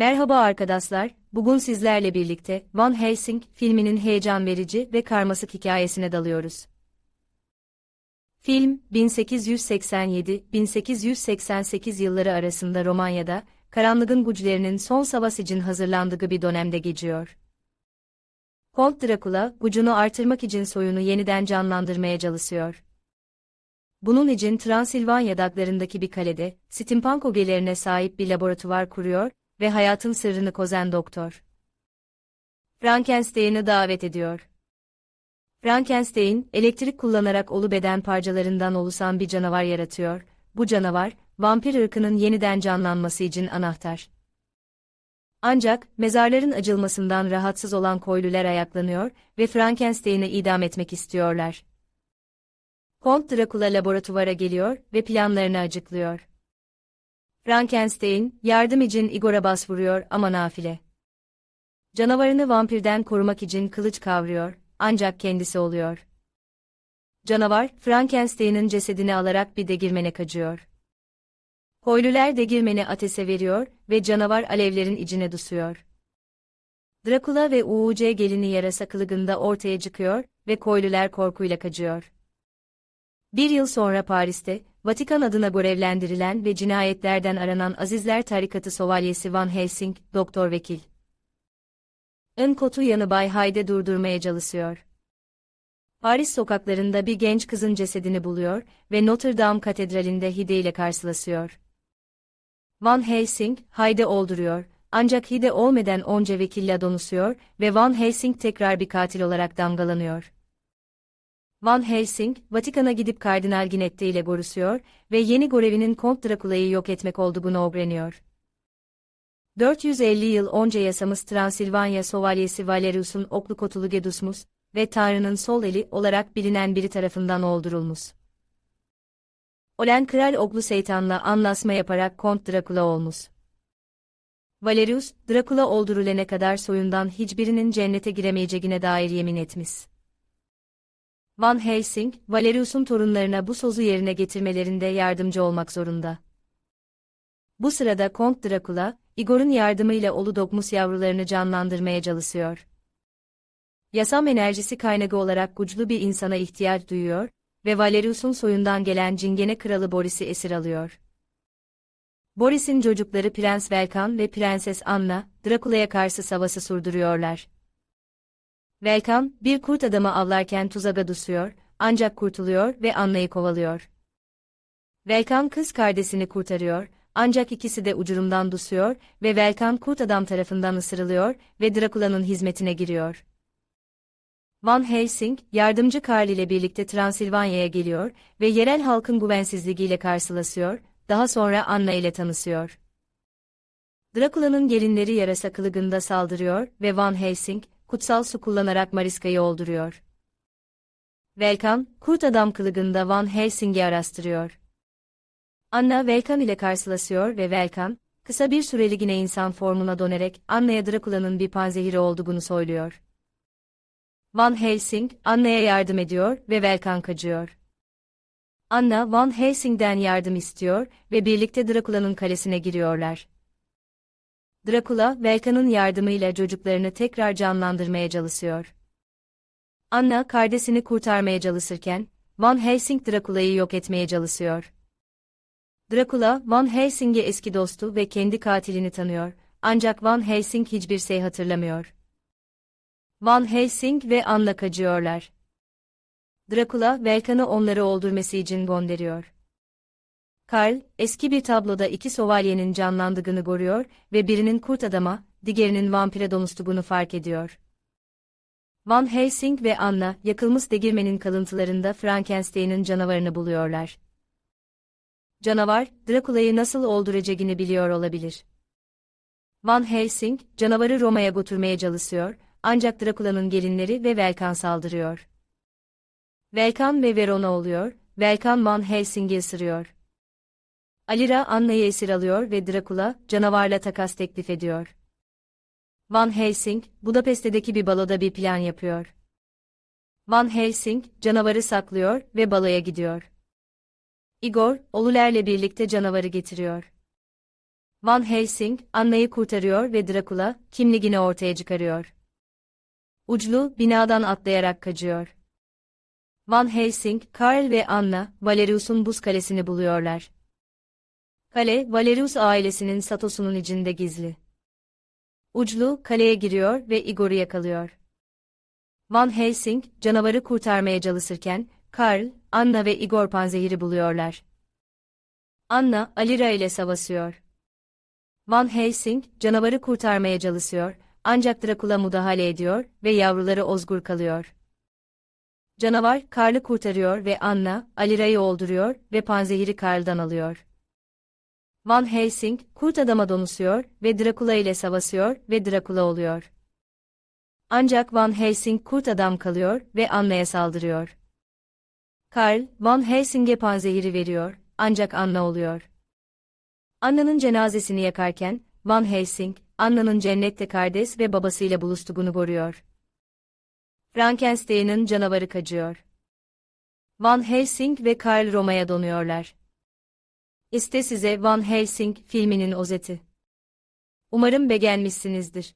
Merhaba arkadaşlar, bugün sizlerle birlikte Van Helsing filminin heyecan verici ve karmaşık hikayesine dalıyoruz. Film, 1887-1888 yılları arasında Romanya'da, karanlığın güçlerinin son savaş için hazırlandığı bir dönemde geçiyor. Kont Drakula, gücünü artırmak için soyunu yeniden canlandırmaya çalışıyor. Bunun için Transilvanya dağlarındaki bir kalede, steampunk ögelerine sahip bir laboratuvar kuruyor ve hayatın sırrını kozen doktor. Frankenstein'i davet ediyor. Frankenstein, elektrik kullanarak olu beden parçalarından oluşan bir canavar yaratıyor. Bu canavar, vampir ırkının yeniden canlanması için anahtar. Ancak, mezarların acılmasından rahatsız olan koylular ayaklanıyor ve Frankenstein'i idam etmek istiyorlar. Kont Drakula laboratuvara geliyor ve planlarını açıklıyor. Frankenstein, yardım için Igor'a başvuruyor ama nafile. Canavarını vampirden korumak için kılıç kavruyor, ancak kendisi oluyor. Canavar, Frankenstein'in cesedini alarak bir degirmene kaçıyor. Koylüler degirmeni ateşe veriyor ve canavar alevlerin içine dusuyor. Drakula ve UUC gelini yarasa kılıgında ortaya çıkıyor ve koylüler korkuyla kaçıyor. Bir yıl sonra Paris'te, Vatikan adına görevlendirilen ve cinayetlerden aranan Azizler Tarikatı Sovalyesi Van Helsing, Doktor Vekil. Ön kotu yanı Bay Hyde durdurmaya çalışıyor. Paris sokaklarında bir genç kızın cesedini buluyor ve Notre Dame Katedrali'nde Hide ile karşılaşıyor. Van Helsing, Hyde olduruyor, ancak Hide olmadan onca vekille donusuyor ve Van Helsing tekrar bir katil olarak damgalanıyor. Van Helsing, Vatikan'a gidip Kardinal Ginetti ile görüşüyor ve yeni görevinin Kont Drakula'yı yok etmek olduğunu öğreniyor. 450 yıl önce yasamız Transilvanya Sovalyesi Valerius'un oklu kotulu Gedusmus ve Tanrı'nın sol eli olarak bilinen biri tarafından öldürülmüş. Olen Kral Oglu Seytan'la anlaşma yaparak Kont Drakula olmuş. Valerius, Drakula öldürülene kadar soyundan hiçbirinin cennete giremeyeceğine dair yemin etmiş. Van Helsing, Valerius'un torunlarına bu sözü yerine getirmelerinde yardımcı olmak zorunda. Bu sırada Kont Drakula, Igor'un yardımıyla Olu Dogmus yavrularını canlandırmaya çalışıyor. Yasam enerjisi kaynağı olarak güçlü bir insana ihtiyaç duyuyor ve Valerius'un soyundan gelen Cingene Kralı Boris'i esir alıyor. Boris'in çocukları Prens Velkan ve Prenses Anna, Drakula'ya karşı savaşı sürdürüyorlar. Velkan, bir kurt adamı avlarken tuzağa düşüyor, ancak kurtuluyor ve Anna'yı kovalıyor. Velkan kız kardeşini kurtarıyor, ancak ikisi de ucurumdan düşüyor ve Velkan kurt adam tarafından ısırılıyor ve Drakula'nın hizmetine giriyor. Van Helsing, yardımcı Karl ile birlikte Transilvanya'ya geliyor ve yerel halkın güvensizliğiyle karşılaşıyor, daha sonra Anna ile tanışıyor. Drakula'nın gelinleri yarasa kılıgında saldırıyor ve Van Helsing, kutsal su kullanarak Mariska'yı öldürüyor. Velkan, kurt adam kılıgında Van Helsing'i araştırıyor. Anna Velkan ile karşılaşıyor ve Velkan, kısa bir süreliğine insan formuna dönerek Anna'ya Drakula'nın bir panzehiri olduğunu söylüyor. Van Helsing, Anna'ya yardım ediyor ve Velkan kaçıyor. Anna, Van Helsing'den yardım istiyor ve birlikte Drakula'nın kalesine giriyorlar. Drakula, Velkan'ın yardımıyla çocuklarını tekrar canlandırmaya çalışıyor. Anna, kardeşini kurtarmaya çalışırken, Van Helsing Drakula'yı yok etmeye çalışıyor. Drakula, Van Helsing'e eski dostu ve kendi katilini tanıyor, ancak Van Helsing hiçbir şey hatırlamıyor. Van Helsing ve Anna kaçıyorlar. Drakula, Velkan'ı onları öldürmesi için gönderiyor. Karl, eski bir tabloda iki sovalyenin canlandığını görüyor ve birinin kurt adama, diğerinin vampire dönüştüğünü fark ediyor. Van Helsing ve Anna, yakılmış degirmenin kalıntılarında Frankenstein'in canavarını buluyorlar. Canavar, Drakula'yı nasıl öldüreceğini biliyor olabilir. Van Helsing, canavarı Roma'ya götürmeye çalışıyor, ancak Drakula'nın gelinleri ve Velkan saldırıyor. Velkan ve Verona oluyor, Velkan Van Helsing'i ısırıyor. Alira Anna'yı esir alıyor ve Drakula, canavarla takas teklif ediyor. Van Helsing, Budapest'teki bir baloda bir plan yapıyor. Van Helsing, canavarı saklıyor ve baloya gidiyor. Igor, Olulerle birlikte canavarı getiriyor. Van Helsing, Anna'yı kurtarıyor ve Dracula, kimliğini ortaya çıkarıyor. Uclu, binadan atlayarak kaçıyor. Van Helsing, Karl ve Anna, Valerius'un buz kalesini buluyorlar. Kale, Valerius ailesinin satosunun içinde gizli. Uclu, kaleye giriyor ve Igor'u yakalıyor. Van Helsing, canavarı kurtarmaya çalışırken, Karl, Anna ve Igor panzehiri buluyorlar. Anna, Alira ile savaşıyor. Van Helsing, canavarı kurtarmaya çalışıyor, ancak Dracula müdahale ediyor ve yavruları ozgur kalıyor. Canavar, Karl'ı kurtarıyor ve Anna, Alira'yı öldürüyor ve panzehiri Karl'dan alıyor. Van Helsing, kurt adama donusuyor ve Dracula ile savaşıyor ve Dracula oluyor. Ancak Van Helsing kurt adam kalıyor ve Anna'ya saldırıyor. Karl, Van Helsing'e panzehiri veriyor, ancak Anna oluyor. Anna'nın cenazesini yakarken, Van Helsing, Anna'nın cennette kardeş ve babasıyla buluştuğunu görüyor. Frankenstein'ın canavarı kaçıyor. Van Helsing ve Karl Roma'ya donuyorlar. İşte size Van Helsing filminin özeti. Umarım beğenmişsinizdir.